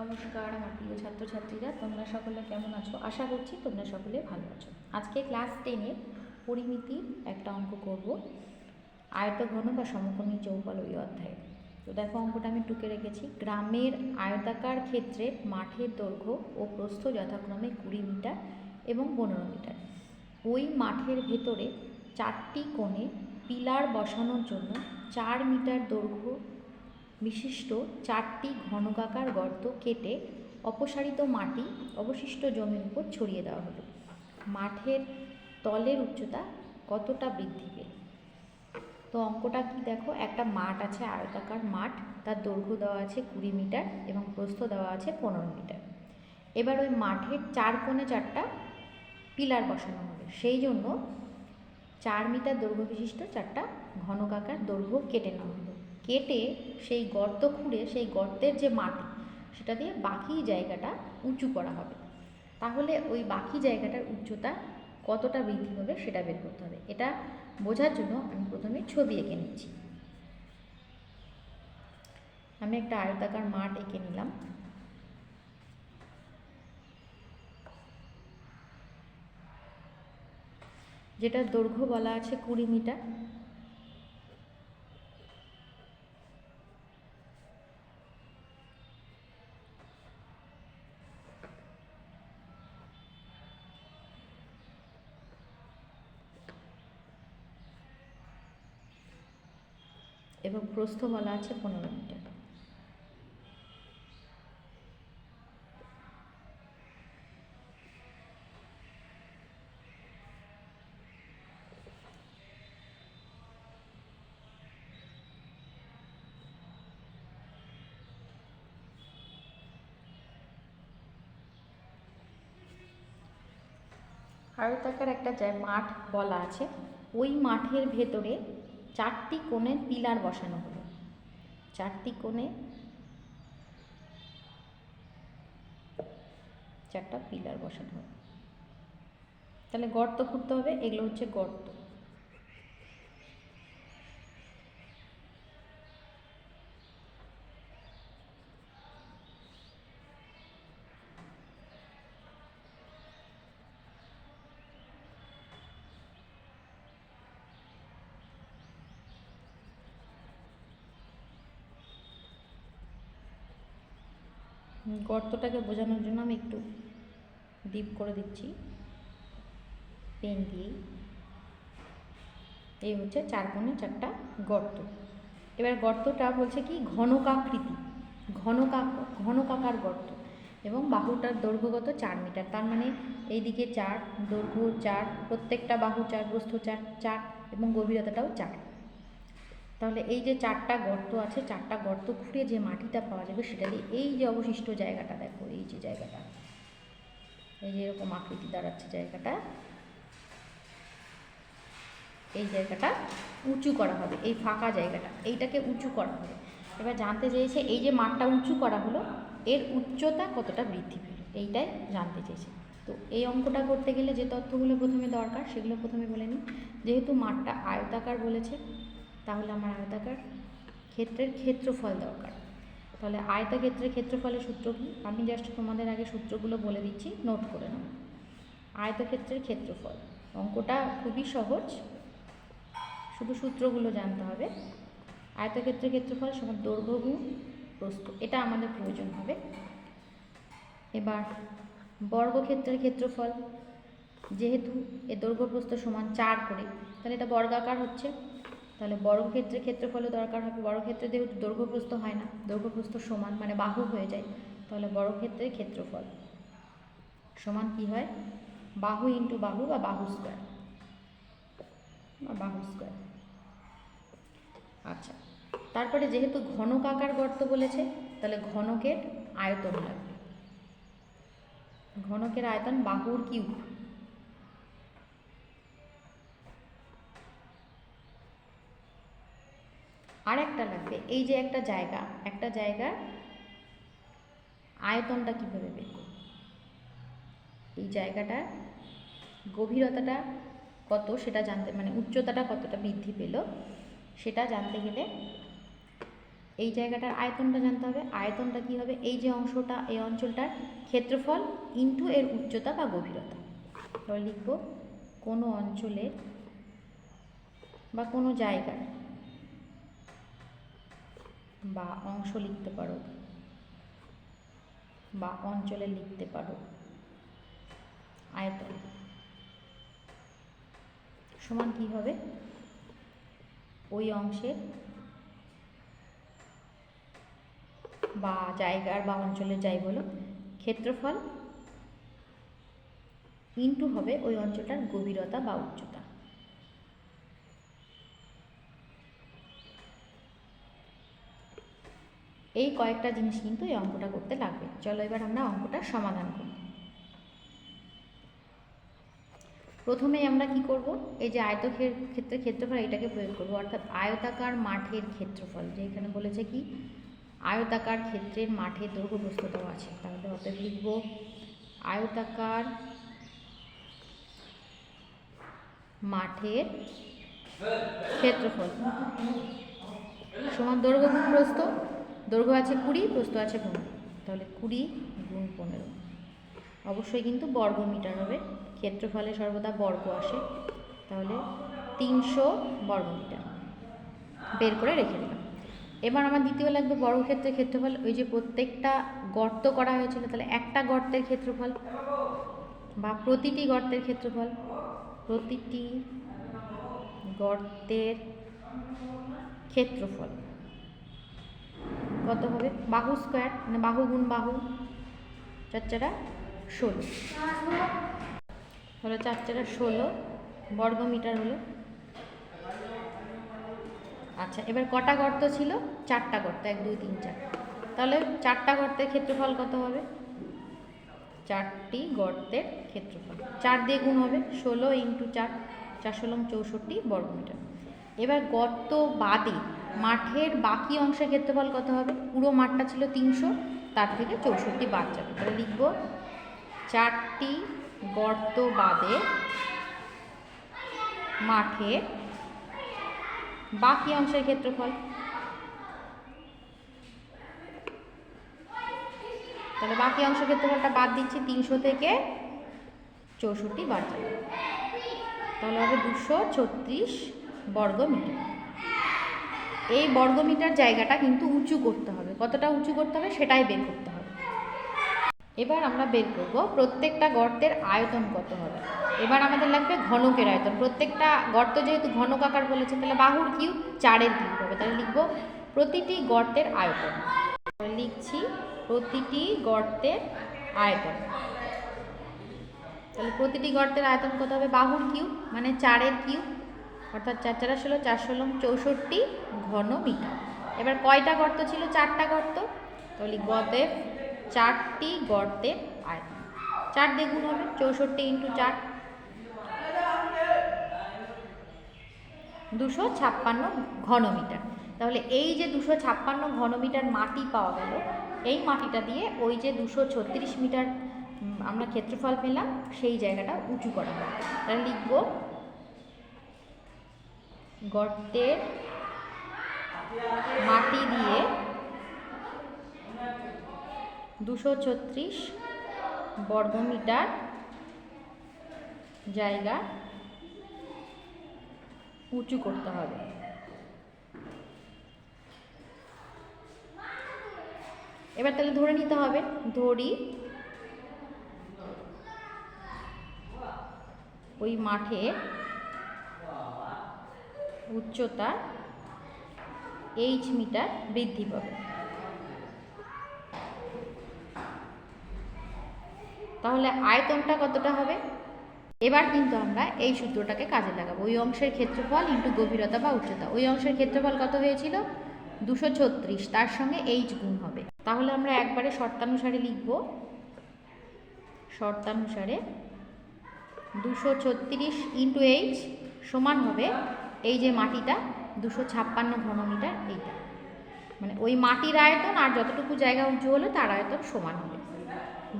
নমস্কার আমার প্রিয় ছাত্রছাত্রীরা, তোমরা সকলে কেমন আছো? আশা করছি তোমরা সকলে ভালো আছো। আজকে ক্লাস টেনের পরিমিতির একটা অঙ্ক করব। আয়ত ঘন বা সমকোণী চৌপাল ওই অধ্যায়ে। তো দেখো অঙ্কটা আমি টুকে রেখেছি। গ্রামের আয়তাকার ক্ষেত্রে মাঠের দৈর্ঘ্য ও প্রস্থ যথাক্রমে কুড়ি মিটার এবং পনেরো মিটার। ওই মাঠের ভেতরে চারটি কোণে পিলার বসানোর জন্য চার মিটার দৈর্ঘ্য বিশিষ্ট চারটি ঘনকাকার গর্ত কেটে অপসারিত মাটি অবশিষ্ট জমির উপর ছড়িয়ে দেওয়া হলো। মাঠের তলের উচ্চতা কতটা বৃদ্ধি পেল? তো অঙ্কটা কি দেখো? একটা মাঠ আছে আয়তাকার মাঠ, তার দৈর্ঘ্য দেওয়া আছে কুড়ি মিটার এবং প্রস্থ দেওয়া আছে পনেরো মিটার। এবার ওই মাঠের চার কোণে চারটা পিলার বসানো হবে। সেই জন্য চার মিটার দৈর্ঘ্য বিশিষ্ট চারটা ঘনকাকার দৈর্ঘ্য কেটে নেওয়া হলো কেটে সেই গর্ত খুঁড়ে সেই গর্তের যে মাটি, সেটা দিয়ে বাকি জায়গাটা উঁচু করা হবে। তাহলে ওই বাকি জায়গাটার উচ্চতা কতটা বৃদ্ধি হবে সেটা বের করতে হবে। এটা বোঝার জন্য আমি প্রথমে ছবি এঁকে নিচ্ছি। আমি একটা আয়তাকার মাঠ এঁকে নিলাম। যেটার দৈর্ঘ্য বলা আছে কুড়ি মিটার এবং প্রস্থ বলা আছে পনেরো মিটার। আয়তাকার একটা জায় মাঠ বলা আছে, ওই মাঠের ভেতরে চারটি কোণে পিলার বসানো হলো। চারটি কোণে চারটা পিলার বসানো হবে। তাহলে গর্ত খুঁড়তে হবে এগুলো হচ্ছে গর্ত। গর্তটাকে বোঝানোর জন্য আমি একটু ডিপ করে দিচ্ছি। পেন দিয়েই। এই হচ্ছে চার কোণে চারটা গর্ত। এবার গর্তটা বলছে কি, ঘনকাকৃতি, ঘনকাক, ঘনকাকার গর্ত এবং বাহুটার দৈর্ঘ্যগত চার মিটার। তার মানে এইদিকে চার, দৈর্ঘ্য চার, প্রত্যেকটা বাহু চার, প্রস্থ চার চার এবং গভীরতাটাও চার। তাহলে এই যে চারটা গর্ত আছে, চারটা গর্ত খুঁড়ে যে মাটিটা পাওয়া যাবে সেটা দিয়ে এই যে অবশিষ্ট জায়গাটা দেখো, এই যে জায়গাটা। এই যে এরকম আকৃতি দাঁড়াচ্ছে জায়গাটা। এই জায়গাটা উঁচু করা হবে, এই ফাঁকা জায়গাটা, এইটাকে উঁচু করা হবে। এবার জানতে চেয়েছে, এই যে মাঠটা উঁচু করা হলো, এর উচ্চতা কতটা বৃদ্ধি পেল? এইটাই জানতে চেয়েছে। তো এই অঙ্কটা করতে গেলে যে তথ্যগুলো প্রথমে দরকার, সেগুলো প্রথমে বলে নিই। যেহেতু মাঠটা আয়তাকার বলেছে তাহলে আমার আয়তাকার ক্ষেত্রের ক্ষেত্রফল দরকার। তাহলে আয়তক্ষেত্রের ক্ষেত্রফলের সূত্র কী? আমি জাস্ট তোমাদের আগে সূত্রগুলো বলে দিচ্ছি নোট করে নাও। আয়তক্ষেত্রের ক্ষেত্রফল। অঙ্কটা খুবই সহজ। শুধু সূত্রগুলো জানতে হবে। আয়তক্ষেত্রের ক্ষেত্রফল সমান দৈর্ঘ্য গুণ প্রস্থ। এটা আমাদের প্রয়োজন হবে। এবার বর্গক্ষেত্রের ক্ষেত্রফল। যেহেতু এ দৈর্ঘ্য প্রস্থ সমান চার করে, তাহলে এটা বর্গাকার হচ্ছে। তাহলে বর্গক্ষেত্রের ক্ষেত্রফলও দরকার হবে বর্গক্ষেত্রে যেহেতু দৈর্ঘ্যপ্রস্থ হয় না, দৈর্ঘ্যপ্রস্থ সমান মানে বাহু হয়ে যায়, তাহলে বর্গক্ষেত্রের ক্ষেত্রফল সমান কি হয়? বাহু ইন্টু বাহু বা বাহু স্কোয়ার বা বাহু স্কোয়ার আচ্ছা তারপরে যেহেতু ঘনকাকার গর্ত বলেছে, তাহলে ঘনকের আয়তন লাগবে। ঘনকের আয়তন বাহুর কিউব আর একটা লাগবে এই যে একটা জায়গা, একটা জায়গার আয়তনটা কীভাবে বের করব? এই জায়গাটার গভীরতাটা কত সেটা জানতে মানে উচ্চতাটা কতটা বৃদ্ধি পেল সেটা জানতে গেলে এই জায়গাটার আয়তনটা জানতে হবে। আয়তনটা কি হবে? এই যে অংশটা, এই অঞ্চলটার ক্ষেত্রফল ইন্টু এর উচ্চতা বা গভীরতা। লিখব কোনো অঞ্চলের বা কোনো জায়গার বা অংশ লিখতে পারো। বা অঞ্চলে লিখতে পারো। আয়তন। সমান কি হবে? ওই অংশের বা জায়গার বা অঞ্চলের যাই বলো, ক্ষেত্রফল ইনটু হবে ওই অঞ্চলটার গভীরতা বা উচ্চতা। এই কয়েকটা জিনিস কিন্তু এই অঙ্কটা করতে লাগবে। চলো এবার আমরা অঙ্কটা সমাধান করি। প্রথমেই আমরা কি করব? এই যে আয়তক্ষের ক্ষেত্রে ক্ষেত্রফল এটাকে প্রয়োগ করব। অর্থাৎ আয়তাকার মাঠের ক্ষেত্রফল, যে এখানে বলেছে কি, আয়তাকার ক্ষেত্রের মাঠের দৈর্ঘ্য প্রস্থ দেওয়া আছে। তাহলে অতএব লিখব আয়তাকার মাঠের ক্ষেত্রফল সমান দৈর্ঘ্য প্রস্থ দৈর্ঘ্য আছে কুড়ি, প্রস্থ আছে পনেরো। তাহলে কুড়ি গুণ পনেরো। অবশ্যই কিন্তু বর্গ মিটার হবে। ক্ষেত্রফলে সর্বদা বর্গ আসে। তাহলে তিনশো বর্গ মিটার। বের করে রেখে দিলাম। এবার আমার দ্বিতীয় লাগবে বর্গক্ষেত্রের ক্ষেত্রফল। ওই যে প্রত্যেকটা গর্ত করা হয়েছিল, তাহলে একটা গর্তের ক্ষেত্রফল বা প্রতিটি গর্তের ক্ষেত্রফল, প্রতিটি গর্তের ক্ষেত্রফল। কত হবে? বাহু স্কোয়ার মানে বাহু গুণ বাহু, চারচারা ষোলো। হলো চারচারা ষোলো বর্গ মিটার হলো। আচ্ছা এবার কটা গর্ত ছিল? চারটা গর্ত, এক, দুই, তিন, চার। তাহলে চারটা গর্তের ক্ষেত্রফল কত হবে? চারটি গর্তের ক্ষেত্রফল। চার দিয়ে গুণ হবে ষোলো ইন্টু চার চার ষোলো চৌষট্টি বর্গমিটার। এবার গর্ত বাদে মাঠের বাকি অংশের ক্ষেত্রফল কত হবে? পুরো মাঠটা ছিল তিনশো, তার থেকে চৌষট্টি বাদ যাবে। তাহলে লিখব, চারটি গর্ত বাদে মাঠের বাকি অংশের ক্ষেত্রফল। তাহলে বাকি অংশের ক্ষেত্রফলটা বাদ দিচ্ছি, তিনশো থেকে চৌষট্টি বাদ যাবে। তাহলে হবে দুশো ছত্রিশ বর্গ মিটার এই বর্গমিটার জায়গাটা কিন্তু উঁচু করতে হবে। কতটা উঁচু করতে হবে সেটাই বের করতে হবে। এবার আমরা বের করব প্রত্যেকটা গর্তের আয়তন কত হবে। এবার আমাদের লাগবে ঘনকের আয়তন। প্রত্যেকটা গর্ত যেহেতু ঘনক আকার বলেছে, তাহলে বাহুর কিউ চারের কিউ হবে। তাহলে লিখব প্রতিটি গর্তের আয়তন। লিখছি প্রতিটি গর্তের আয়তন। তাহলে প্রতিটি গর্তের আয়তন কত হবে? বাহুর কিউ মানে চারের কিউ অর্থাৎ চার চারা ষোলো, চার ষোলো, চৌষট্টি ঘন মিটার। এবার কয়টা গর্ত ছিল? চারটা গর্ত। তাহলে গতের চারটি গর্তের আয়তন। চার দ্বিগুণ হবে, চৌষট্টি ইন্টু চার। দুশো ছাপ্পান্ন ঘনমিটার তাহলে এই যে দুশো ছাপ্পান্ন ঘনমিটার মাটি পাওয়া গেল, এই মাটিটা দিয়ে ওই যে দুশো ছত্রিশ মিটার আমরা ক্ষেত্রফল পেলাম, সেই জায়গাটা উঁচু করা হয় তাহলে লিখব গর্তের মাটি দিয়ে দুশো ছত্রিশ বর্গমিটার জায়গা উঁচু করতে হবে। এবার তাহলে ধরে নিতে হবে। ধরি ওই মাঠে উচ্চতা এইচ মিটার বৃদ্ধি পাবে। তাহলে আয়তনটা কতটা হবে? এবার কিন্তু আমরা এই সূত্রটাকে কাজে লাগাবো। ওই অংশের ক্ষেত্রফল ইন্টু গভীরতা বা উচ্চতা। ওই অংশের ক্ষেত্রফল কত হয়েছিল? দুশো ছত্রিশ। তার সঙ্গে এইচ গুণ হবে। তাহলে আমরা একবারে শর্তানুসারে লিখব। শর্তানুসারে দুশো ছত্রিশ ইন্টু এইচ সমান হবে এই যে মাটিটা, দুশো ছাপ্পান্ন ঘনমিটার এইটা। মানে ওই মাটির আয়তন আর যতটুকু জায়গা উঁচু হলো তার আয়তন সমান হবে।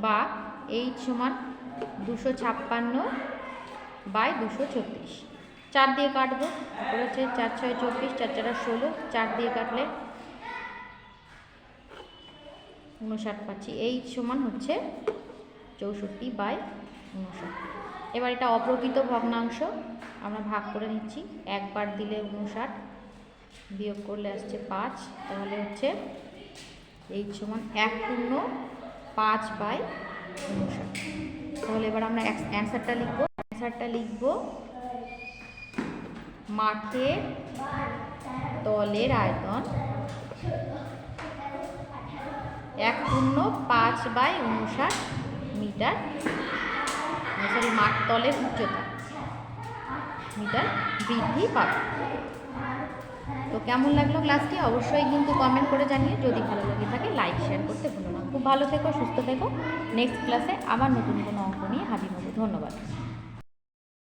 বা এইচ সমান দুশো ছাপ্পান্ন বাই দুশো ছত্রিশ। চার দিয়ে কাটবো তারপরে হচ্ছে চার ছয় চব্বিশ, চার চারা ষোলো, চার দিয়ে কাটলে উনষাট পাচ্ছি। এই সমান হচ্ছে চৌষট্টি বাই উনষাট এবার এটা অপ্রকৃত ভগ্নাংশ, আমরা ভাগ করে নিচ্ছি। একবার দিলে উনষাট বিয়োগ করলে আসছে পাঁচ, তাহলে হচ্ছে এইট সমান এক পূর্ণ পাঁচ বাই উনষাট তাহলে এবার আমরা অ্যান্সারটা লিখব। অ্যান্সারটা লিখব মাঠের তলের আয়তন এক পূর্ণ পাঁচ বাই উনষাট মিটার। সরি, মাঠ তলের উচ্চতা। মিটার বৃদ্ধি পাবে। তো কেমন লাগল ক্লাসটি অবশ্যই কিন্তু কমেন্ট করে জানিয়ে যদি ভালো লাগে থাকে লাইক শেয়ার করতে ভুলো না। খুব ভালো থেকো, সুস্থ থেকো। নেক্সট ক্লাসে আবার নতুন কোনো অঙ্ক নিয়ে হাজির হব। ধন্যবাদ।